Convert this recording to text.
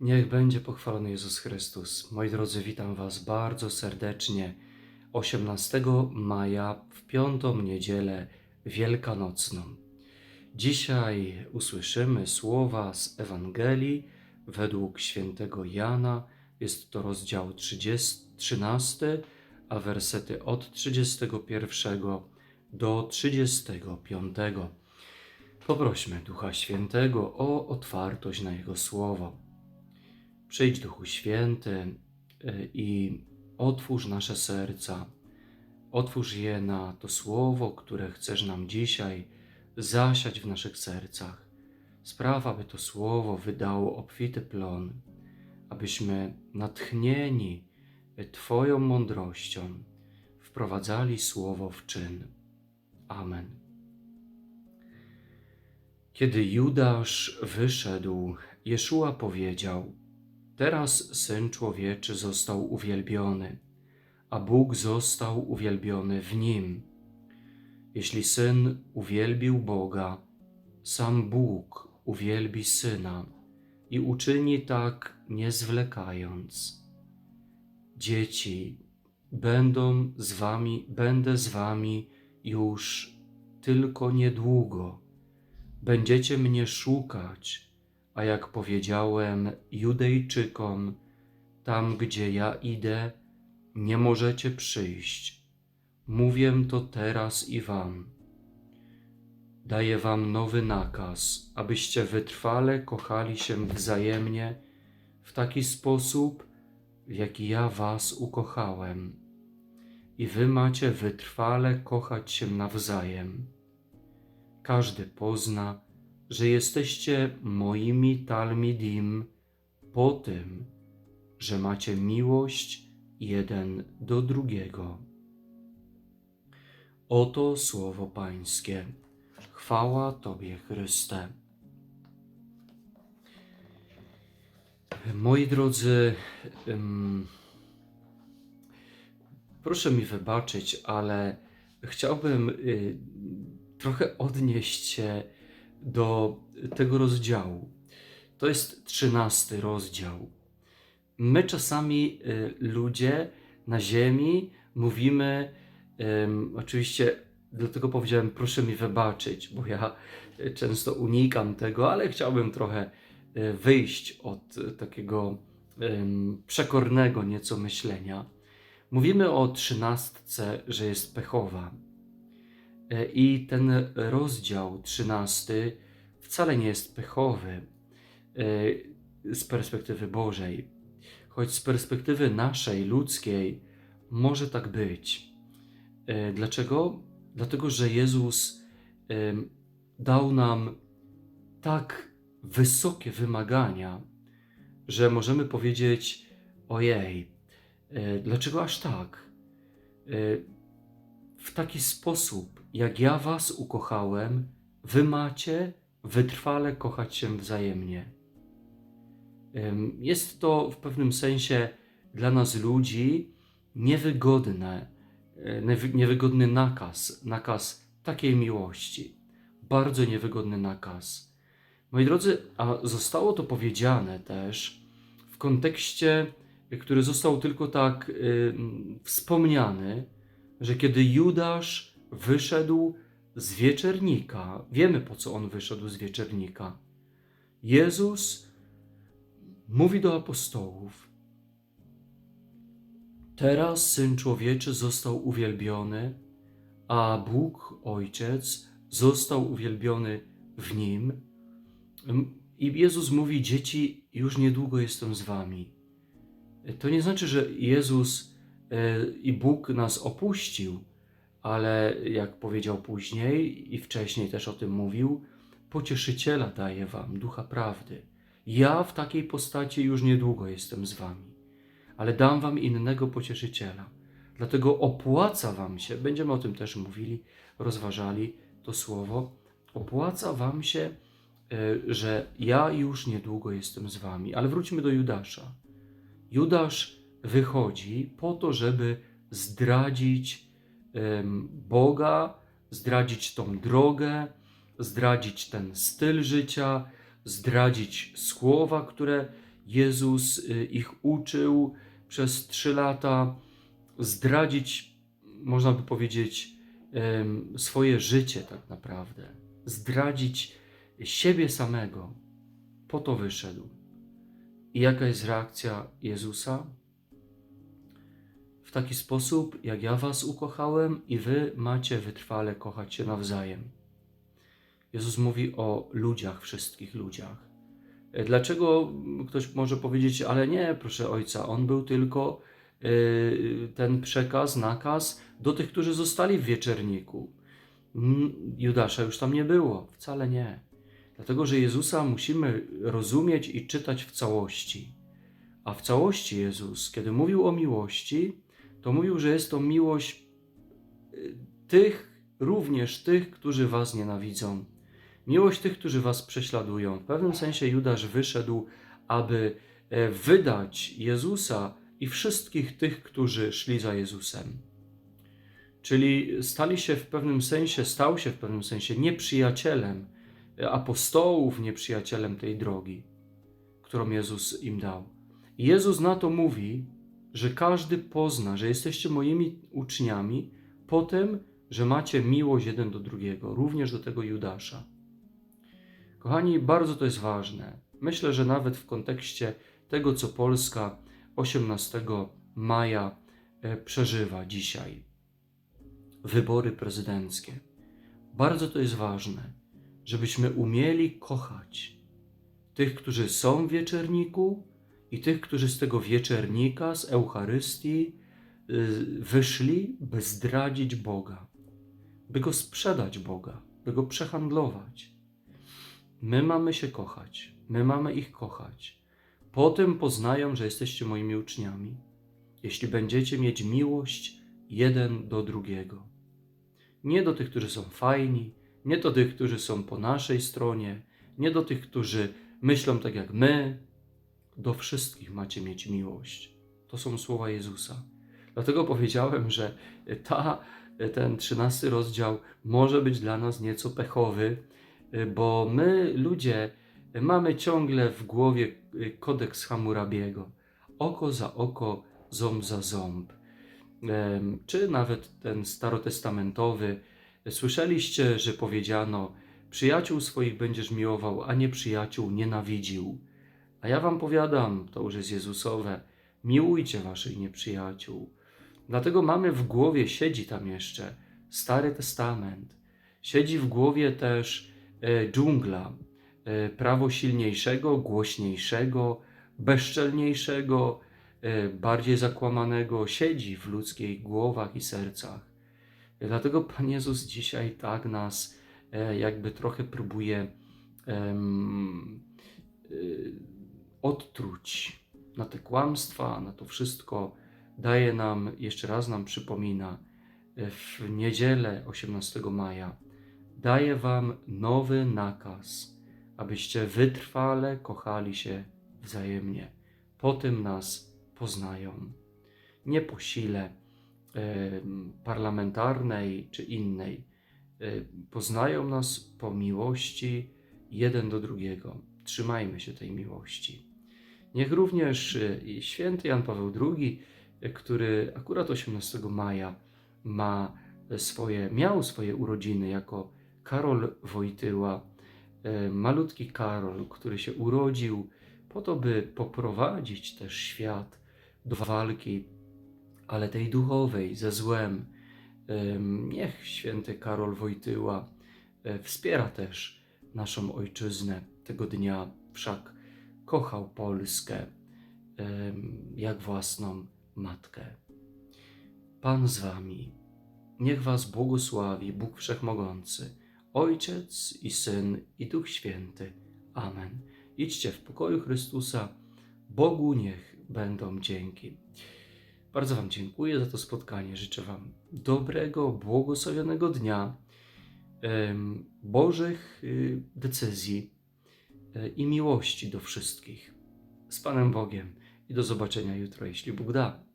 Niech będzie pochwalony Jezus Chrystus. Moi drodzy, witam Was bardzo serdecznie 18 maja w piątą niedzielę wielkanocną. Dzisiaj usłyszymy słowa z Ewangelii według świętego Jana. Jest to rozdział 30, 13, a wersety od 31 do 35. Poprośmy Ducha Świętego o otwartość na Jego słowo. Przyjdź Duchu Święty y, i otwórz nasze serca. Otwórz je na to słowo, które chcesz nam dzisiaj zasiać w naszych sercach. Spraw, aby to słowo wydało obfity plon, abyśmy natchnieni Twoją mądrością wprowadzali słowo w czyn. Amen. Kiedy Judasz wyszedł, Jeszua powiedział: Teraz syn człowieczy został uwielbiony, a Bóg został uwielbiony w nim. Jeśli syn uwielbił Boga, sam Bóg uwielbi syna i uczyni tak nie zwlekając. Dzieci, będą z wami, będę z wami już tylko niedługo. Będziecie mnie szukać a jak powiedziałem Judejczykom, tam gdzie ja idę, nie możecie przyjść. Mówię to teraz i wam. Daję wam nowy nakaz, abyście wytrwale kochali się wzajemnie w taki sposób, w jaki ja was ukochałem. I wy macie wytrwale kochać się nawzajem. Każdy pozna, że jesteście moimi talmidim po tym, że macie miłość jeden do drugiego. Oto słowo Pańskie. Chwała Tobie, Chryste. Moi drodzy, proszę mi wybaczyć, ale chciałbym y, trochę odnieść się do tego rozdziału. To jest trzynasty rozdział. My czasami y, ludzie na ziemi mówimy, um, oczywiście dlatego powiedziałem, proszę mi wybaczyć, bo ja często unikam tego, ale chciałbym trochę y, wyjść od takiego przekornego nieco myślenia. Mówimy o trzynastce, że jest pechowa. E, I ten rozdział trzynasty wcale nie jest pechowy e, z perspektywy Bożej, choć z perspektywy naszej, ludzkiej, może tak być. E, dlaczego? Dlatego, że Jezus dał nam tak wysokie wymagania, że możemy powiedzieć: Ojej, dlaczego aż tak? W taki sposób jak ja was ukochałem, wy macie wytrwale kochać się wzajemnie. Jest to w pewnym sensie dla nas ludzi niewygodne, e, niewygodny nakaz, nakaz takiej miłości. Bardzo niewygodny nakaz. Moi drodzy, a zostało to powiedziane też w kontekście, który został tylko tak y, wspomniany, że kiedy Judasz wyszedł z wieczernika. Wiemy po co on wyszedł z wieczernika. Jezus mówi do apostołów: Teraz syn człowieczy został uwielbiony, a Bóg Ojciec został uwielbiony w nim. I Jezus mówi: Dzieci, już niedługo jestem z wami. To nie znaczy, że Jezus i Bóg nas opuścił ale jak powiedział później i wcześniej też o tym mówił, pocieszyciela daje wam, ducha prawdy. Ja w takiej postaci już niedługo jestem z wami, ale dam wam innego pocieszyciela. Dlatego opłaca wam się, będziemy o tym też mówili, rozważali to słowo, opłaca wam się, e, że ja już niedługo jestem z wami. Ale wróćmy do Judasza. Judasz wychodzi po to, żeby zdradzić Boga, zdradzić tą drogę, zdradzić ten styl życia, zdradzić słowa, które Jezus y, ich uczył przez trzy lata zdradzić, można by powiedzieć, swoje życie tak naprawdę, zdradzić siebie samego. Po to wyszedł. I jaka jest reakcja Jezusa? W taki sposób, jak ja was ukochałem, i wy macie wytrwale kochać się nawzajem. Jezus mówi o ludziach, wszystkich ludziach. E, Dlaczego ktoś może powiedzieć, ale nie, proszę ojca, on był tylko e, ten przekaz, nakaz do tych, którzy zostali w wieczerniku. Mm, Judasza już tam nie było, wcale nie. Dlatego, że Jezusa musimy rozumieć i czytać w całości. A w całości Jezus, kiedy mówił o miłości, to mówił, że jest to miłość y, tych, również tych, którzy was nienawidzą. Miłość tych, którzy was prześladują. W pewnym sensie Judasz wyszedł, aby e, wydać Jezusa i wszystkich tych, którzy szli za Jezusem. Czyli stali się w pewnym sensie, stał się w pewnym sensie nieprzyjacielem e, apostołów, nieprzyjacielem tej drogi, którą Jezus im dał. I Jezus na to mówi, że każdy pozna, że jesteście moimi uczniami po tym, że macie miłość jeden do drugiego, również do tego Judasza. Kochani, bardzo to jest ważne. Myślę, że nawet w kontekście tego, co Polska 18 maja e, przeżywa dzisiaj, wybory prezydenckie, bardzo to jest ważne, żebyśmy umieli kochać tych, którzy są w wieczerniku i tych, którzy z tego wieczernika, z Eucharystii y, wyszli, by zdradzić Boga, by go sprzedać Boga, by go przehandlować. My mamy się kochać, my mamy ich kochać. Potem poznają, że jesteście moimi uczniami, jeśli będziecie mieć miłość jeden do drugiego. Nie do tych, którzy są fajni, nie do tych, którzy są po naszej stronie, nie do tych, którzy myślą tak jak my. Do wszystkich macie mieć miłość. To są słowa Jezusa. Dlatego powiedziałem, że ta, ten trzynasty rozdział może być dla nas nieco pechowy, bo my, ludzie, mamy ciągle w głowie kodeks Hammurabiego. Oko za oko, ząb za ząb. Czy nawet ten starotestamentowy. Słyszeliście, że powiedziano: Przyjaciół swoich będziesz miłował, a nie przyjaciół nienawidził. A ja wam powiadam, to już jest Jezusowe: miłujcie waszych nieprzyjaciół. Dlatego mamy w głowie, siedzi tam jeszcze Stary Testament. Siedzi w głowie też e, dżungla, e, prawo silniejszego, głośniejszego, bezczelniejszego, e, bardziej zakłamanego, siedzi w ludzkich głowach i sercach. Dlatego Pan Jezus dzisiaj tak nas e, jakby trochę próbuje em, y, odtruć na te kłamstwa, na to wszystko. Daje nam, jeszcze raz nam przypomina, e, w niedzielę 18 maja, daje Wam nowy nakaz, abyście wytrwale kochali się wzajemnie. Po tym nas poznają. Nie po sile em, parlamentarnej czy innej. E, Poznają nas po miłości jeden do drugiego. Trzymajmy się tej miłości. Niech również e, i święty Jan Paweł II, e, który akurat 18 maja ma swoje, miał swoje urodziny jako Karol Wojtyła, malutki Karol, który się urodził po to, by poprowadzić też świat do walki, ale tej duchowej, ze złem. Em, Niech święty Karol Wojtyła wspiera też naszą ojczyznę tego dnia, wszak kochał Polskę jak własną matkę. Pan z wami. Niech was błogosławi Bóg Wszechmogący, Ojciec i Syn i Duch Święty. Amen. Idźcie w pokoju Chrystusa. Bogu niech będą dzięki. Bardzo Wam dziękuję za to spotkanie. Życzę Wam dobrego, błogosławionego dnia, Bożych y, decyzji i miłości do wszystkich. Z Panem Bogiem i do zobaczenia jutro, jeśli Bóg da.